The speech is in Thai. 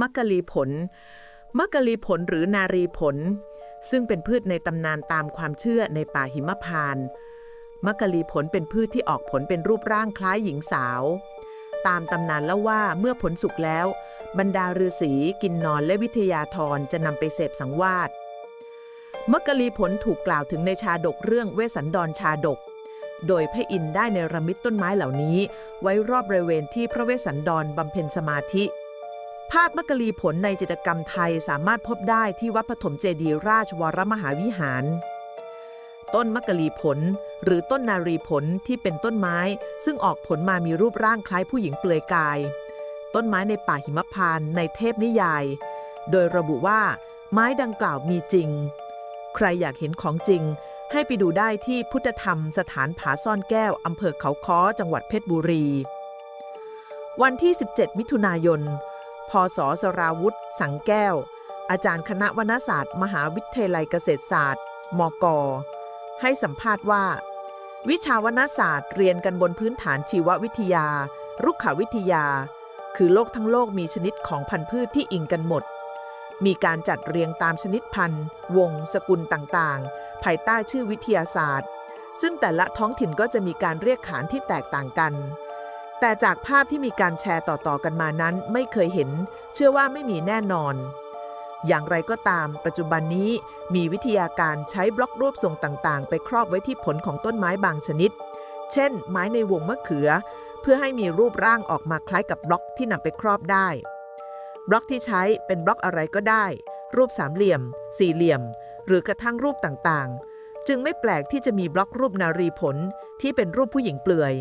มักกะลีผล มักกะลีผลหรือนารีผล ซึ่งเป็นพืชในตำนานตามความเชื่อในป่าหิมพานต์มักกะลีผลเป็นพืชที่ออกผลเป็นรูปร่างคล้ายหญิงสาว ตามตำนานแล้วว่าเมื่อผลสุกแล้ว บรรดาฤาษีกินนอนและวิทยาธรจะนำไปเสพสังวาสมักกะลีผลถูกกล่าวถึงในชาดกเรื่องเวสันดรชาดก โดยพระอินทร์ได้เนรมิตต้นไม้เหล่านี้ ไว้รอบบริเวณที่พระเวสสันดรบำเพ็ญสมาธิ ภาพมักกะลีผลในจิตรกรรมไทยสามารถพบได้ที่วัดปฐมเจดีราชวรมหาวิหาร ต้นมักกะลีผล หรือต้นนารีผลที่เป็นต้นไม้ ซึ่งออกผลมามีรูปร่างคล้ายผู้หญิงเปลือยกาย ต้นไม้ในป่าหิมพานต์ในเทพนิยาย โดยระบุว่า ไม้ดังกล่าวมีจริง ใครอยากเห็นของจริง ให้ไปดูได้ที่พุทธธรรมสถานผาซ่อนแก้วอำเภอเขาค้อจังหวัดเพชรบุรี วันที่ 17 มิถุนายน พศสราวุธ สังแก้ว อาจารย์คณะวรรณศาสตร์ มหาวิทยาลัยเกษตรศาสตร์ มก ให้สัมภาษณ์ว่า วิชาวรรณศาสตร์เรียนกันบนพื้นฐานชีววิทยา รุกขวิทยา คือโลกทั้งโลกมีชนิดของพันธุ์พืชที่อิงกันหมด มีการจัดเรียงตามชนิดพันธุ์ วง สกุลต่างๆ ภายใต้ชื่อวิทยาศาสตร์ ซึ่งแต่ละท้องถิ่นก็จะมีการเรียกขานที่แตกต่างกัน แต่จากภาพที่มีการแชร์ต่อๆกันมานั้นไม่เคยเห็น เชื่อว่าไม่มีแน่นอน อย่างไรก็ตาม ปัจจุบันนี้มีวิทยาการใช้บล็อกรูปทรงต่างๆ ไปครอบไว้ที่ผลของต้นไม้บางชนิด เช่น ไม้ในวงมะเขือ เพื่อให้มีรูปร่างออกมาคล้ายกับบล็อกที่นำไปครอบได้ บล็อกที่ใช้เป็นบล็อกอะไรก็ได้ รูปสามเหลี่ยม สี่เหลี่ยม หรือกระทั่งรูปต่างๆ จึงไม่แปลกที่จะมีบล็อกรูปนารีผลที่เป็นรูปผู้หญิงเปลือย